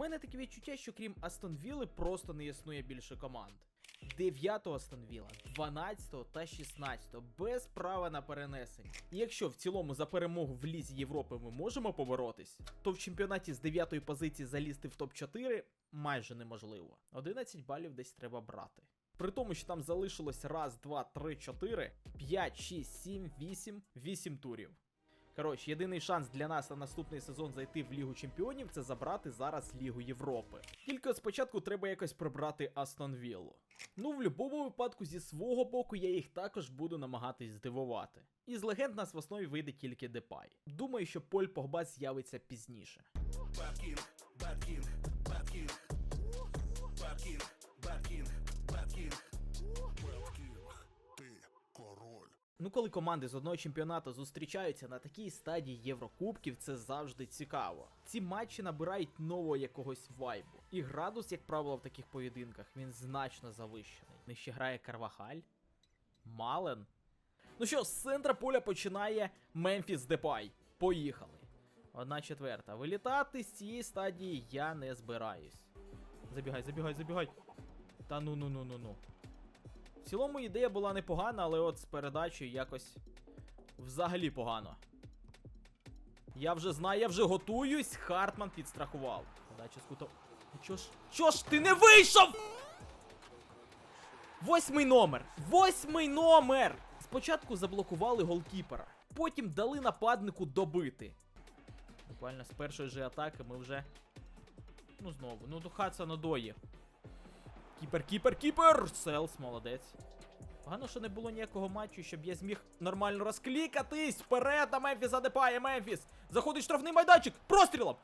мене таке відчуття, що крім Астон Вілли просто не існує більше команд. 9 Астон Вілла, 12 та 16 без права на перенесення. І якщо в цілому за перемогу в Лізі Європи ми можемо поборотись, то в чемпіонаті з 9 позиції залізти в топ-4 майже неможливо. 11 балів десь треба брати. При тому, що там залишилось раз, два, три, чотири, п'ять, шість, сім, вісім, вісім турів. Коротше, єдиний шанс для нас на наступний сезон зайти в Лігу Чемпіонів це забрати зараз Лігу Європи. Тільки спочатку треба якось прибрати Астон Віллу. Ну, в будь-якому випадку, зі свого боку, я їх також буду намагатись здивувати. Із легенд нас в основі вийде тільки Депай. Думаю, що Поль Погба з'явиться пізніше. Bad King, Ну, коли команди з одного чемпіонату зустрічаються на такій стадії Єврокубків, це завжди цікаво. Ці матчі набирають нового якогось вайбу. І градус, як правило, в таких поєдинках він значно завищений. Нижче грає Карвахаль, Мален. Ну що, з центра поля починає Мемфіс Депай. Поїхали. Одна четверта. Вилітати з цієї стадії я не збираюсь. Забігай, забігай, забігай. Та ну ну ну ну ну. Цілому ідея була непогана, але от з передачею якось взагалі погано. Я вже знаю, я вже готуюсь. Хартман підстрахував. Подача з кута. Ну Чо ж? Чо ж ти не вийшов? Восьмий номер! Восьмий номер! Спочатку заблокували голкіпера, потім дали нападнику добити. Буквально з першої же атаки ми вже. Ну знову. Ну до Хадсона дої. Кіпер, кіпер, кіпер! Селс, молодець. Погано, що не було ніякого матчу, щоб я зміг нормально розклікатись. Вперед на Мемфіс Адепає, Мемфіс! Заходить штрафний майданчик! Прострілом!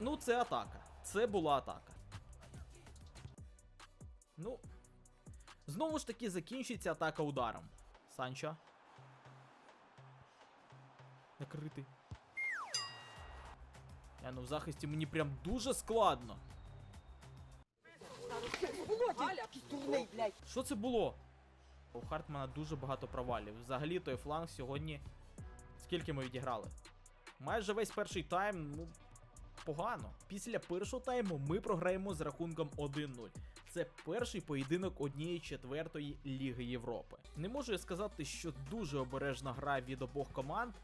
Ну, це атака. Це була атака. Ну. Знову ж таки закінчиться атака ударом. Санчо. Накритий. Я ну в захисті мені прям дуже складно. Що це було? У Хартмана дуже багато провалів. Взагалі той фланг сьогодні. Скільки ми відіграли? Майже весь перший тайм, ну, погано. Після першого тайму ми програємо з рахунком 1-0. Це перший поєдинок однієї четвертої Ліги Європи. Не можу я сказати, що дуже обережна гра від обох команд,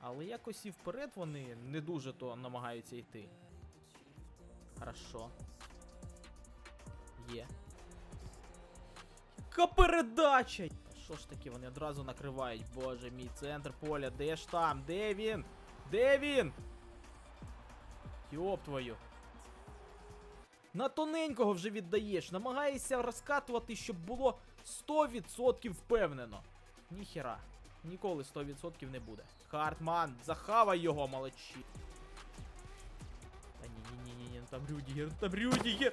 але якось і вперед вони не дуже то намагаються йти. Хорошо. Є. Яка передача! Що ж таки, вони одразу накривають. Боже мій центр поля, де ж там? Де він? Де він? Йоп твою. На тоненького вже віддаєш. Намагаєшся розкатувати, щоб було 100% впевнено. Ніхера. Ніколи 100% не буде. Хартман, захавай його, молодчі. Та ні, ні, ні, ні, ні, там Рюдігер, там Рюдігер.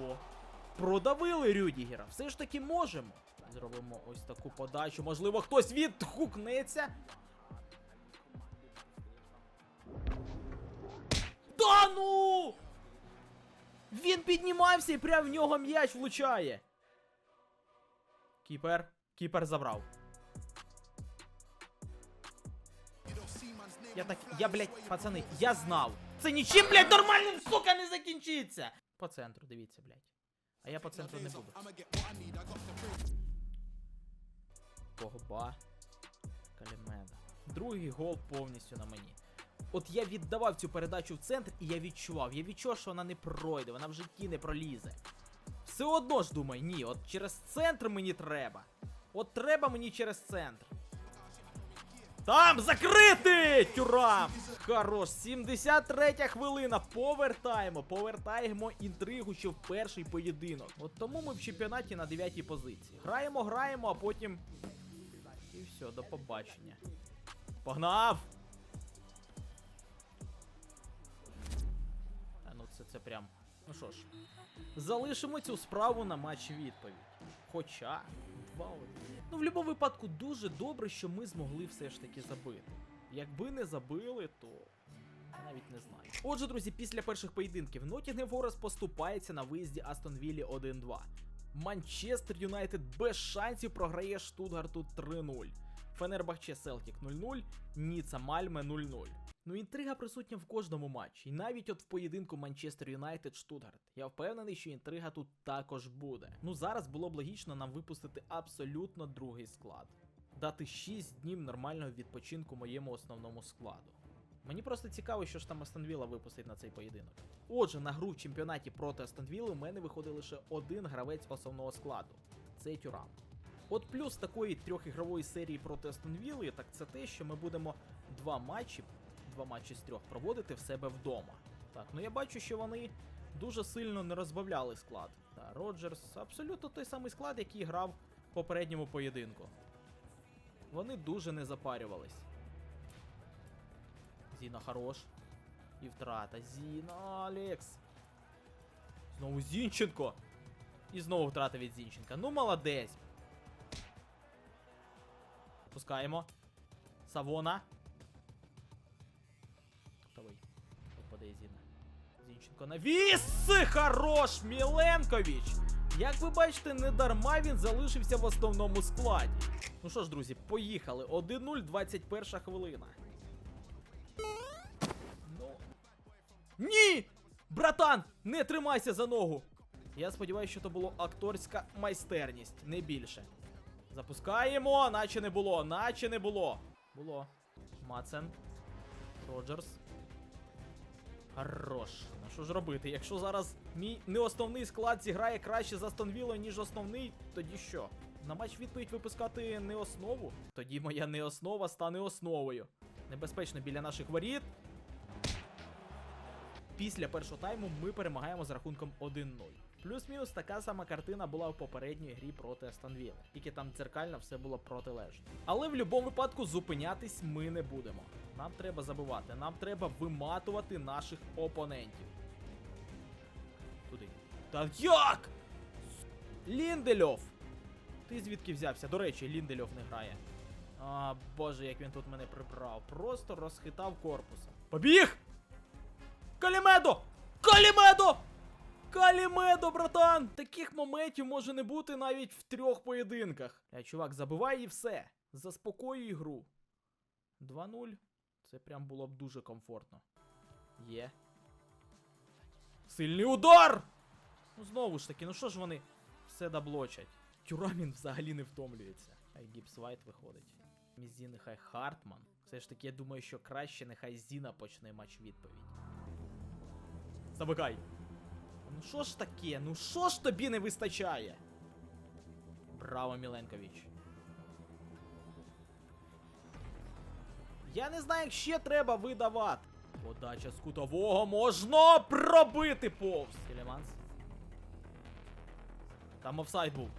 О, продавили Рюдігера. Все ж таки можемо. Зробимо ось таку подачу. Можливо, хтось відгукнеться. Та ну! Він піднімався і прямо в нього м'яч влучає. Кіпер. Кіпер забрав. Я так. Я, блядь, пацани, я знав. Це нічим, блядь, нормальним, сука, не закінчиться. По центру, дивіться, блядь. А я по центру не буду. Погба. Калімеда. Другий гол повністю на мені. От я віддавав цю передачу в центр, і я відчував. Я відчував, що вона не пройде, вона в житті не пролізе. Все одно ж думаю, ні, от через центр мені треба. От треба мені через центр. Там закрити! Тюрам! Хорош, 73 хвилина. Повертаємо, повертаємо інтригу, що в перший поєдинок. От тому ми в чемпіонаті на 9 позиції. Граємо, граємо, а потім. І все, до побачення. Погнав! А ну це, це прям. Ну що ж, залишимо цю справу на матч відповідь. Хоча, 2-1. Ну, в будь-якому випадку, дуже добре, що ми змогли все ж таки забити. Якби не забили, то. Я навіть не знаю. Отже, друзі, після перших поєдинків Nottingham Forest поступається на виїзді Астон Віллі 1-2. Манчестер Юнайтед без шансів програє Штутгарту 3-0. Фенербахче Селтік 0-0, Ніца Мальме 0-0. Ну, інтрига присутня в кожному матчі, і навіть от в поєдинку Манчестер Юнайтед Штутгарт. Я впевнений, що інтрига тут також буде. Ну зараз було б логічно нам випустити абсолютно другий склад. Дати 6 днів нормального відпочинку моєму основному складу. Мені просто цікаво, що ж там Астон Вілла випустить на цей поєдинок. Отже, на гру в чемпіонаті проти Астонвілли у мене виходить лише один гравець основного складу це Тюрам. От плюс такої трьохігрової серії проти Астон Вілли, так це те, що ми будемо два матчі, два матчі з трьох проводити в себе вдома. Так, ну я бачу, що вони дуже сильно не розбавляли склад. Та Роджерс абсолютно той самий склад, який грав в попередньому поєдинку. Вони дуже не запарювались. Зіна хорош. І втрата. Зіна, Алекс. Знову Зінченко. І знову втрата від Зінченка. Ну, молодець. Пускаємо. Савона. Попаде Зіна. Зінченко навіс! Хорош! Міленкович! Як ви бачите, не дарма він залишився в основному складі. Ну що ж, друзі, поїхали. 1-0, 21 хвилина. Ну. Ні! Братан, не тримайся за ногу! Я сподіваюся, що то було акторська майстерність, не більше. Запускаємо, наче не було, наче не було. Було. Мацен. Роджерс. Хорош. Ну що ж робити? Якщо зараз мій неосновний склад зіграє краще за Стонвіло, ніж основний, тоді що? На матч відповідь випускати не основу? Тоді моя неоснова стане основою. Небезпечно біля наших воріт. Після першого тайму ми перемагаємо з рахунком 1-0. Плюс-мінус така сама картина була в попередній грі проти Астон Вілли, тільки там дзеркально все було протилежно. Але в будь-якому випадку зупинятись ми не будемо. Нам треба забивати, нам треба виматувати наших опонентів. Туди. Та як? Ліндельов! Ти звідки взявся? До речі, Ліндельов не грає. А, боже, як він тут мене прибрав. Просто розхитав корпусом. Побіг! Калімедо! Калімедо! Калімедо, братан! Таких моментів може не бути навіть в трьох поєдинках. Е, чувак, забивай і все. Заспокоюй гру. 2-0. Це прям було б дуже комфортно. Є. Сильний удар! Ну знову ж таки, ну що ж вони все даблочать? Тюрамін взагалі не втомлюється. Хай Гіпс Вайт виходить. Мізі нехай Хартман. Все ж таки, я думаю, що краще нехай Зіна почне матч відповідь. Замикай. Ну що ж таке? Ну що ж тобі не вистачає? Браво, Міленкович. Я не знаю, як ще треба видавати. Подача з кутового можна пробити повз. Телеманс. Там офсайд був.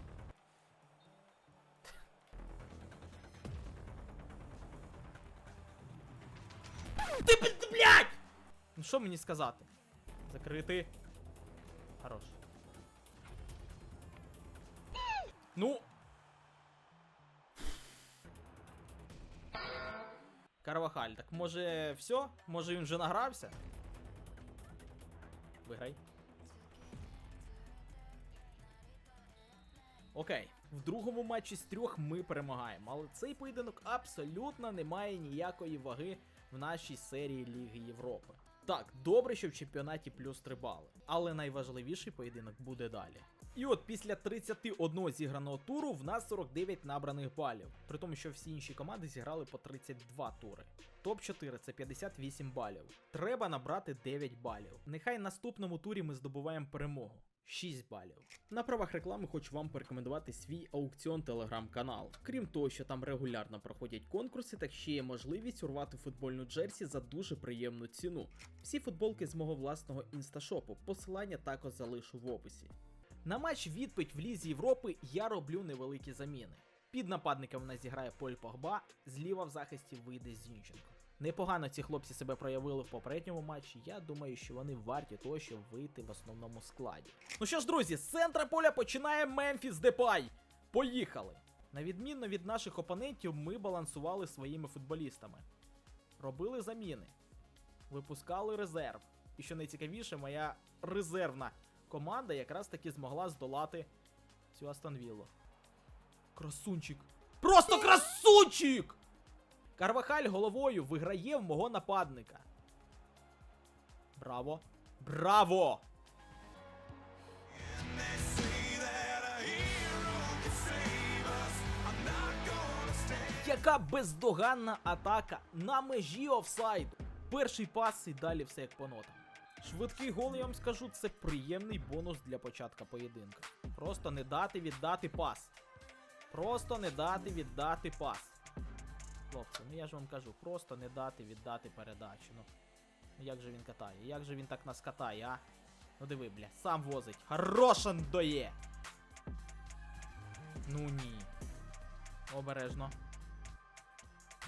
Ти, блядь! Ну що мені сказати? Закрити. Ну. Карвахаль, так може все? Може він вже награвся? Виграй. Окей, в другому матчі з трьох ми перемагаємо, але цей поєдинок абсолютно не має ніякої ваги в нашій серії Ліги Європи. Так, добре, що в чемпіонаті плюс 3 бали, але найважливіший поєдинок буде далі. І от після 31 зіграного туру в нас 49 набраних балів, при тому, що всі інші команди зіграли по 32 тури. Топ-4 це 58 балів. Треба набрати 9 балів. Нехай наступному турі ми здобуваємо перемогу. 6 балів. На правах реклами хочу вам порекомендувати свій аукціон телеграм-канал. Крім того, що там регулярно проходять конкурси, так ще є можливість урвати футбольну джерсі за дуже приємну ціну. Всі футболки з мого власного інсташопу. Посилання також залишу в описі. На матч відповідь в Лізі Європи я роблю невеликі заміни. Під нападника в нас зіграє Поль Погба, зліва в захисті вийде Зінченко. Непогано ці хлопці себе проявили в попередньому матчі. Я думаю, що вони варті того, щоб вийти в основному складі. Ну що ж, друзі, з центра поля починає Мемфіс Депай. Поїхали! На відмінно від наших опонентів, ми балансували своїми футболістами. Робили заміни, випускали резерв. І що найцікавіше, моя резервна команда якраз таки змогла здолати цю Астон Віллу. Красунчик. Просто красунчик! Карвахаль головою виграє в мого нападника. Браво! Браво! Яка бездоганна атака на межі офсайду. Перший пас і далі все як по нотам. Швидкий гол, я вам скажу, це приємний бонус для початка поєдинка. Просто не дати віддати пас. Просто не дати віддати пас. Хлопці, ну я ж вам кажу, просто не дати віддати передачу. Ну, як же він катає? Як же він так нас катає, а? Ну диви, бля, сам возить. Хорошан доє! Ну ні. Обережно.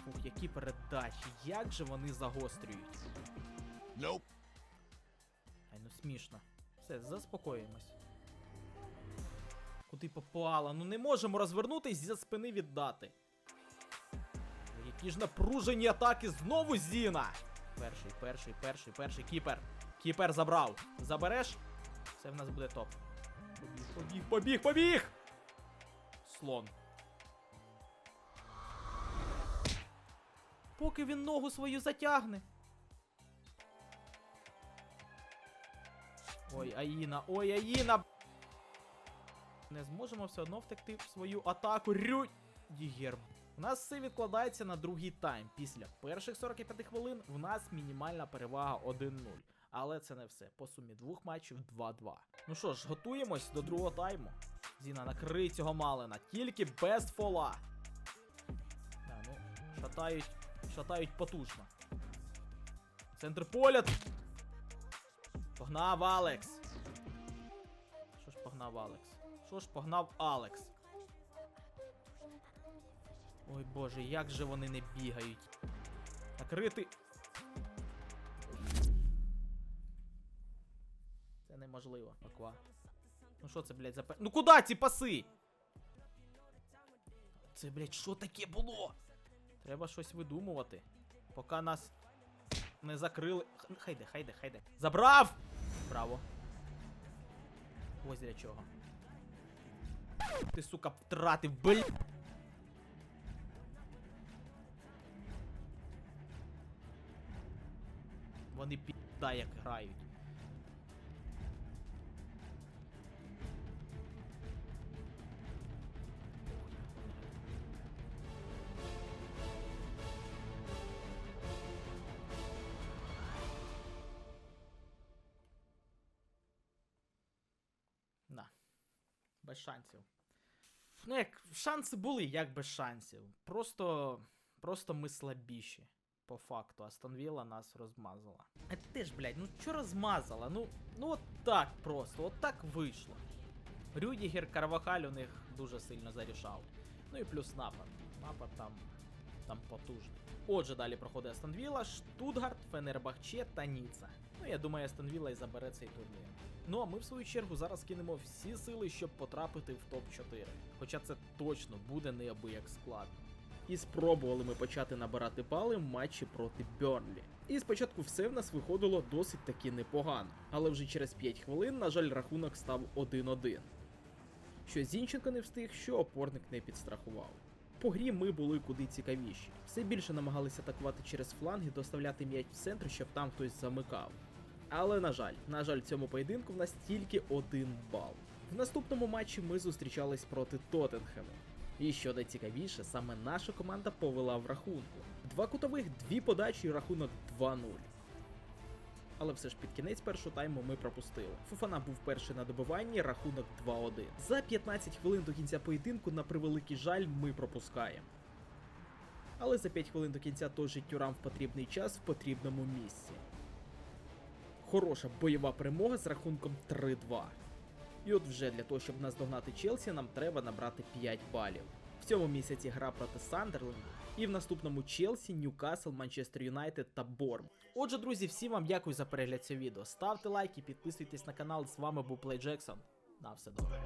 Ух, які передачі, як же вони загострюють. Nope. Ай, ну смішно. Все, заспокоїмось. Куди попала? Ну не можемо розвернутись за спини віддати. Ну, ж напружені атаки знову Зіна! Перший, перший, перший, перший кіпер. Кіпер забрав. Забереш? Все в нас буде топ. Побіг, побіг, побіг, побіг! Слон. Поки він ногу свою затягне. Ой, Аїна, ой, Аїна! Не зможемо все одно втекти в свою атаку. Рюдігер. У нас все відкладається на другий тайм. Після перших 45 хвилин в нас мінімальна перевага 1-0. Але це не все. По сумі двох матчів 2-2. Ну що ж, готуємось до другого тайму. Зіна, накрий цього Малина, тільки без фола. Да, ну, шатають, шатають потужно. Центр поля. Погнав Алекс. Що ж погнав Алекс? Що ж погнав Алекс? Ой боже, як же вони не бігають. Накрити. Це неможливо, Аква. Ну що це, блядь, за пе- Ну куди ці паси? Це, блядь, що таке було? Треба щось видумувати. Поки нас не закрили. Х- Хайде, хайде, хайде. Забрав! Браво. Ось для чого. Ти, сука, втратив, бл... Вони підда як грають. Да. Без шансів. Ну як, шанси були, як без шансів. Просто. Просто ми слабіші. По факту, Астон Вілла нас розмазала. А ти ж, блядь, ну чо розмазала? Ну, ну от так просто, от так вийшло. Рюдігер Карвахаль у них дуже сильно зарішав. Ну і плюс напад. Напад там, там потужний. Отже, далі проходить Астон Вілла, Штутгарт, Фенербахче та Ніца. Ну, я думаю, Астон Вілла і забере цей турнір. Ну а ми в свою чергу зараз кинемо всі сили, щоб потрапити в топ-4. Хоча це точно буде неабияк складно. І спробували ми почати набирати бали в матчі проти Берлі. І спочатку все в нас виходило досить таки непогано, але вже через 5 хвилин, на жаль, рахунок став 1-1. Що Зінченко не встиг, що опорник не підстрахував. По грі ми були куди цікавіші. Все більше намагалися атакувати через фланги, доставляти м'яч в центр, щоб там хтось замикав. Але на жаль, на жаль, в цьому поєдинку в нас тільки один бал. В наступному матчі ми зустрічались проти Тоттенхему. І що найцікавіше, саме наша команда повела в рахунку. Два кутових, дві подачі і рахунок 2-0. Але все ж під кінець першого тайму ми пропустили. Фуфана був перший на добиванні, рахунок 2-1. За 15 хвилин до кінця поєдинку, на превеликий жаль, ми пропускаємо. Але за 5 хвилин до кінця той же Тюрам в потрібний час в потрібному місці. Хороша бойова перемога з рахунком 3-2. І от вже для того, щоб наздогнати Челсі, нам треба набрати 5 балів. В цьому місяці гра проти Сандерленду, і в наступному Челсі, Ньюкасл, Манчестер Юнайтед та Борм. Отже, друзі, всім вам дякую за перегляд цього відео. Ставте лайки, підписуйтесь на канал. З вами був Плей Джексон. На все добре.